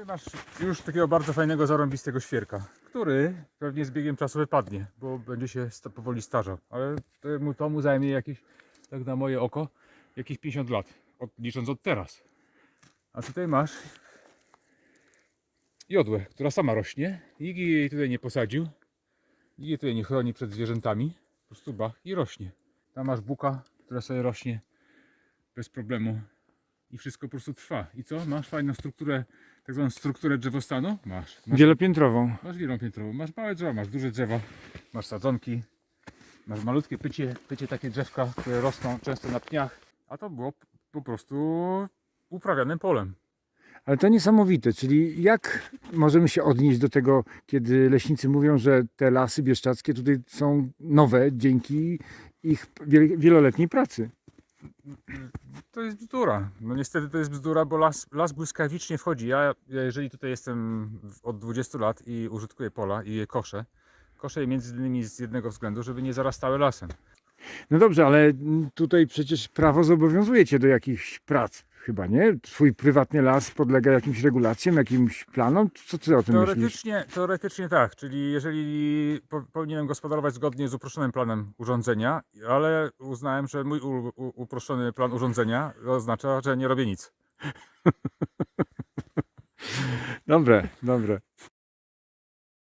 Ty masz już takiego bardzo fajnego, zarąbistego świerka, który pewnie z biegiem czasu wypadnie, bo będzie się powoli starzał. Ale temu, to mu zajmie jakieś, tak na moje oko, jakieś 50 lat, od, licząc od teraz. A tutaj masz jodłę, która sama rośnie. Nikt jej tutaj nie posadził. Nikt jej tutaj nie chroni przed zwierzętami. Po prostu bach i rośnie. Tam masz buka, która sobie rośnie bez problemu. I wszystko po prostu trwa. I co? Masz fajną strukturę, tak zwaną strukturę drzewostanu? Masz. Masz, Wielopiętrową. masz wielopiętrową, masz małe drzewa, masz duże drzewa, masz sadzonki, masz malutkie pycie, pycie takie drzewka, które rosną często na pniach. A to było po prostu uprawianym polem. Ale to niesamowite, czyli jak możemy się odnieść do tego, kiedy leśnicy mówią, że te lasy bieszczackie tutaj są nowe dzięki ich wiel- wieloletniej pracy. To jest bzdura. No niestety to jest bzdura, bo las, las błyskawicznie wchodzi. Ja, ja jeżeli tutaj jestem od 20 lat i użytkuję pola i je koszę, koszę je między innymi z jednego względu, żeby nie zarastały lasem. No dobrze, ale tutaj przecież prawo zobowiązuje cię do jakichś prac, chyba nie? Twój prywatny las podlega jakimś regulacjom, jakimś planom? Co ty o tym myślisz? Teoretycznie, teoretycznie tak, czyli jeżeli po, powinienem gospodarować zgodnie z uproszczonym planem urządzenia, ale uznałem, że mój u, u, uproszczony plan urządzenia oznacza, że nie robię nic. Dobre, dobre.